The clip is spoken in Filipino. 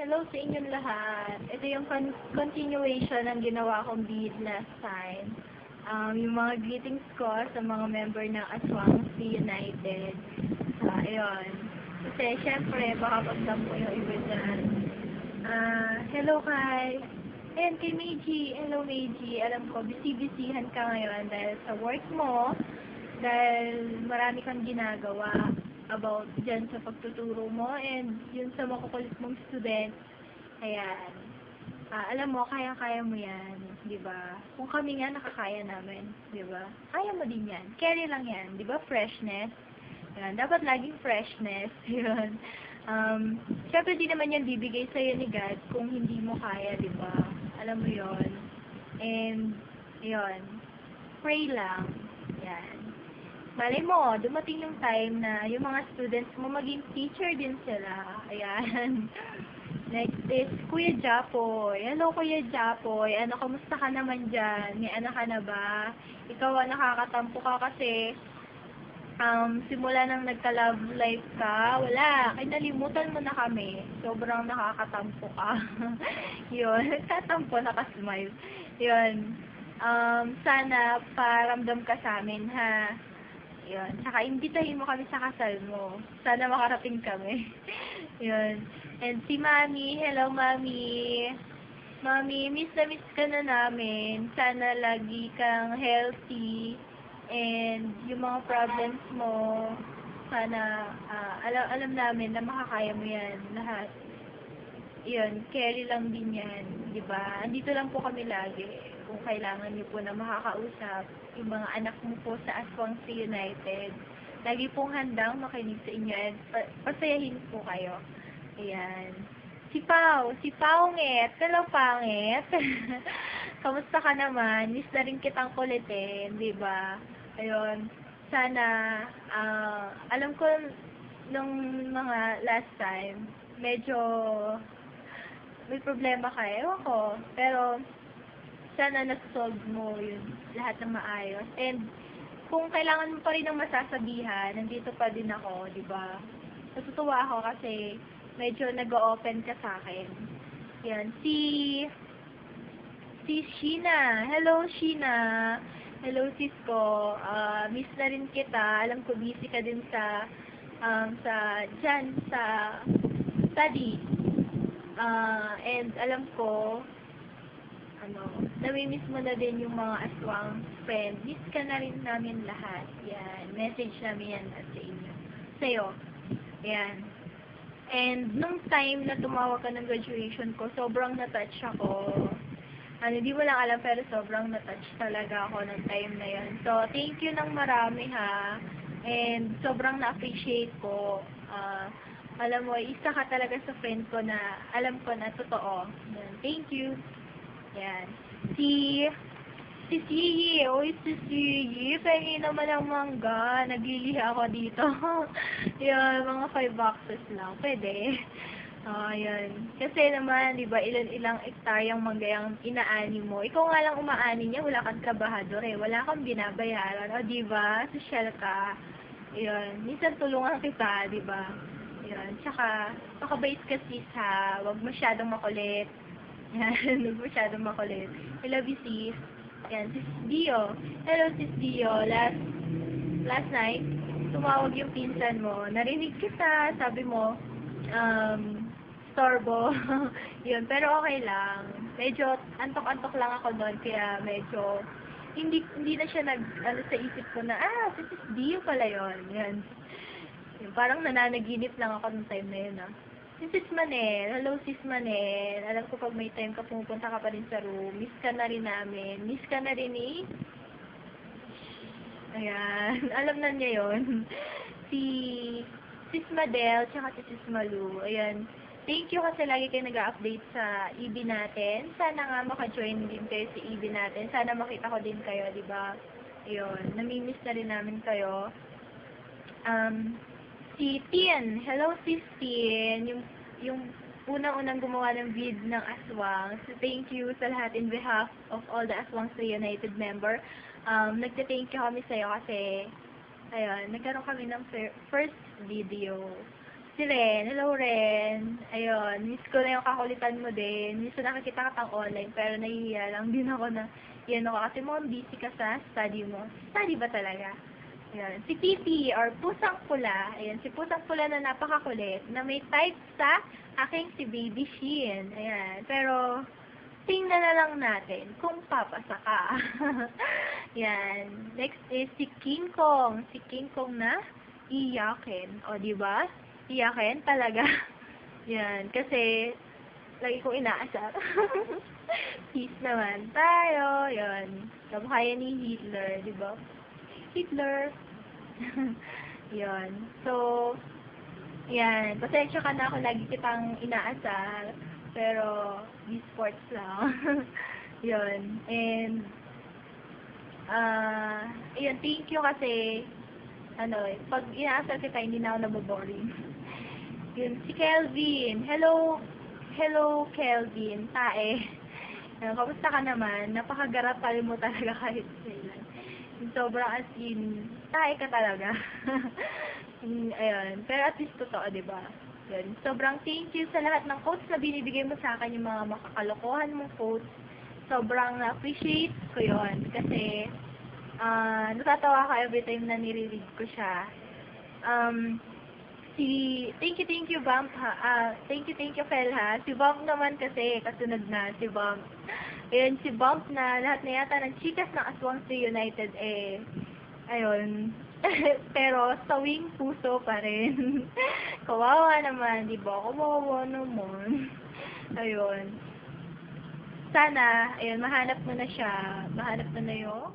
Hello sa inyong lahat. Ito yung con- continuation ng ginawa kong bead last time. Um, yung mga greetings ko sa mga member ng Aswang C United. Uh, ayun. Kasi, syempre, baka pagdampo yung iba dyan. Ah, hello kay... Ayan, kay Meiji. Hello, Meiji. Alam ko, busy-busyhan ka ngayon dahil sa work mo, dahil marami kang ginagawa about dyan sa pagtuturo mo and yun sa makukulit mong student. Ayan. Ah, alam mo, kaya-kaya mo yan, di ba? Kung kami nga, nakakaya namin, di ba? Kaya mo din yan. Carry lang yan, di ba? Freshness. Ayan, dapat laging freshness. Yun. Um, Siyempre, di naman yan bibigay sa'yo ni God kung hindi mo kaya, di ba? Alam mo yon And, yun. Pray lang. Yan. Malay mo, dumating yung time na yung mga students mo maging teacher din sila. Ayan. Next is Kuya Japoy. Hello, Kuya Japoy. Ano, kamusta ka naman dyan? May anak ka na ba? Ikaw, ah, nakakatampo ka kasi um, simula nang nagka-love life ka, wala. Ay, nalimutan mo na kami. Sobrang nakakatampo ka. Yun. Nagtatampo, nakasmile. Yun. Um, sana paramdam ka sa amin, ha? Yun. Saka, imbitahin mo kami sa kasal mo. Sana makarating kami. Yun. And si Mami, hello Mami. Mami, miss na miss ka na namin. Sana lagi kang healthy. And yung mga problems mo, sana ah, alam, alam namin na makakaya mo yan lahat. Yun, carry lang din yan, di ba? Andito lang po kami lagi kung kailangan niyo po na makakausap yung mga anak mo po sa Aswang C United. Lagi pong handang makinig sa inyo at pa- pasayahin po kayo. Ayan. Si Pao, si Paunget. Hello, Pangit. Kamusta ka naman? Miss na rin kitang kulitin, di ba? Ayun. Sana, ah, alam ko nung mga last time, medyo may problema ka, ewan ko. Pero, sana nasolve mo yun lahat ng maayos. And, kung kailangan mo pa rin ng masasabihan, nandito pa din ako, di ba? Natutuwa ako kasi medyo nag-open ka sa akin. Yan. Si, si Sheena. Hello, Sheena. Hello, Cisco. Ah, miss na rin kita. Alam ko busy ka din sa, um, sa, dyan, sa study. Ah, and alam ko, ano, nami-miss mo na din yung mga aswang friend. Miss ka na rin namin lahat. Yan. Message namin yan at sa inyo. Sa'yo. Yan. And nung time na tumawag ka ng graduation ko, sobrang na-touch ako. Ano, hindi mo lang alam, pero sobrang na-touch talaga ako ng time na yun. So, thank you ng marami ha. And sobrang na-appreciate ko. Ah, alam mo, isa ka talaga sa friend ko na alam ko na totoo. Thank you. Yan. Si, si Siyi. Uy, si Siyi. Pengi naman ang mangga. Nagliliha ako dito. yan, mga 5 boxes lang. Pwede. Ah, yan. Kasi naman, di ba, ilan-ilang ektaryang mangga yung inaani mo. Ikaw nga lang umaani niya, wala kang kabahador eh. Wala kang binabayaran. O, di ba? Social ka. Yan. Minsan tulungan kita, di ba? Yan. Tsaka, makabait ka sis ha. Huwag masyadong makulit. Yan. Huwag masyadong makulit. I love you sis. Yan. Sis Dio. Hello sis Dio. Last, last night, tumawag yung pinsan mo. Narinig kita. Sabi mo, um, storbo. Yun. Pero okay lang. Medyo antok-antok lang ako doon. Kaya medyo hindi hindi na siya nag ano sa isip ko na ah si Sis Dio pala yon yan yung parang nananaginip lang ako nung time na yun, ah. Si Sis Manel, hello Sis Manel. Alam ko pag may time ka pumupunta ka pa rin sa room, miss ka na rin namin. Miss ka na rin eh. Ayan, alam na niya yon Si Sis Madel, tsaka si Sis Malu. Ayan, thank you kasi lagi kayo nag-update sa EB natin. Sana nga maka-join din kayo sa EB natin. Sana makita ko din kayo, di ba? Ayun, namimiss na rin namin kayo. Um, si Tien. Hello, sis Tien. Yung, yung unang-unang gumawa ng vid ng Aswang. So, thank you sa lahat in behalf of all the Aswang sa United member. Um, nagte-thank you kami sa'yo kasi, ayun, nagkaroon kami ng fir- first video. Si Ren, hello Ren. Ayun, miss ko na yung kakulitan mo din. Miss ko nakikita ka pang online, pero nahihiya lang din ako na, yan ako, kasi mo, busy ka sa study mo. Study ba talaga? Ayan. Si Pipi, or Pusang Pula, ayan, si Pusang Pula na napakakulit, na may type sa aking si Baby Shein. Ayan, pero, tingnan na lang natin kung papasa ka. Yan. Next is si King Kong. Si King Kong na iyakin. O, di ba? Iyakin talaga. Yan. Kasi, lagi kong inaasar. Peace naman tayo. Yan. Kamukha ni Hitler, di ba? Hitler. Yan. So, yan. Pasensya ka na ako lagi kitang inaasar. Pero, e-sports lang. yun. And, ah, yun, thank you kasi, ano, pag inaasar kita, hindi na ako naboboring. yun, si Kelvin. Hello, hello, Kelvin. Tae. Ayun, kamusta ka naman? Napakagarapal mo talaga kahit kailan. Sobrang as in, tae ka talaga. Mm, Ayun. Pero at least totoo, di ba? Yun. Sobrang thank you sa lahat ng quotes na binibigay mo sa akin, yung mga makakalokohan mong quotes. Sobrang na-appreciate ko yon Kasi, ah natatawa ka every time na nire-read ko siya. Um, si, thank you, thank you, Bump, ha. Ah, thank you, thank you, Fel, ha. Si Bump naman kasi, kasunod na, si Bump. Ayun, si Bump na lahat na yata ng chikas ng Aswang Free United, eh, ayun, pero sawing puso pa rin. Kawawa naman, di ba? Kawawa naman. Ayun. Sana, ayun, mahanap mo na siya. Mahanap mo na yung